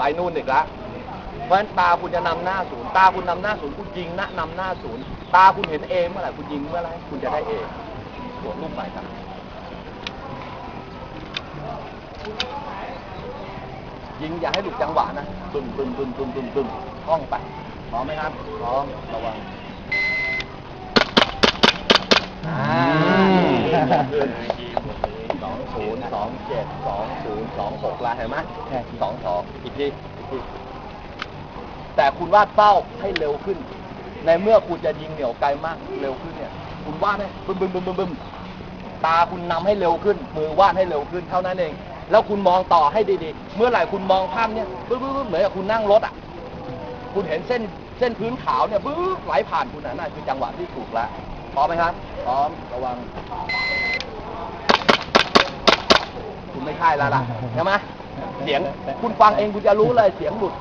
ไปนู่นอีกแล้วเพราะฉะนั้นตาคุณจะนำหน้าศูนย์ตาคุณนำหน้าศูนย์คุณยิงนะนำหน้าศูนย์ตาคุณเห็นเอเมื่อไหร่คุณยิงเมื่อไหร่คุณจะได้เอสวลูกใหม่ครับยิงอย่าให้หลุดจังหวะนะบึ้มบึ้มบึ้มบึ้มบึ้มบึ้มท่องไปพร้อมไหมครับพร้อมระวังอ่าขึ้นสองศูนย์ สองเจ็ดสองศูนย์สองหกละเห็นไหมสองสองอีกทีอีกที แต่คุณวาดเป้าให้เร็วขึ้น ในเมื่อคุณจะยิงเหนียวไกลมากเร็วขึ้นเนี่ย คุณวาดให้บึ้มบึ้มบึ้มบึ้มบึ้มตาคุณนำให้เร็วขึ้น มือวาดให้เร็วขึ้นเท่านั้นเอง แล้วคุณมองต่อให้ดีๆ เมื่อไหร่คุณมองภาพเนี่ยบึ้มบึ้มบึ้มเหมือนกับคุณนั่งรถอะ คุณเห็นเส้นเส้นพื้นขาวเนี่ยบึ้บไหลผ่านคุณน่ะนั่นคือจังหวะที่ถูกแล้วพร้อมไหมครับพร้อมระวัง คุณไม่ใช่แล้วล่ะใช่ไหมเสียงคุณฟังเองคุณจะรู้เลยเสียงหลุด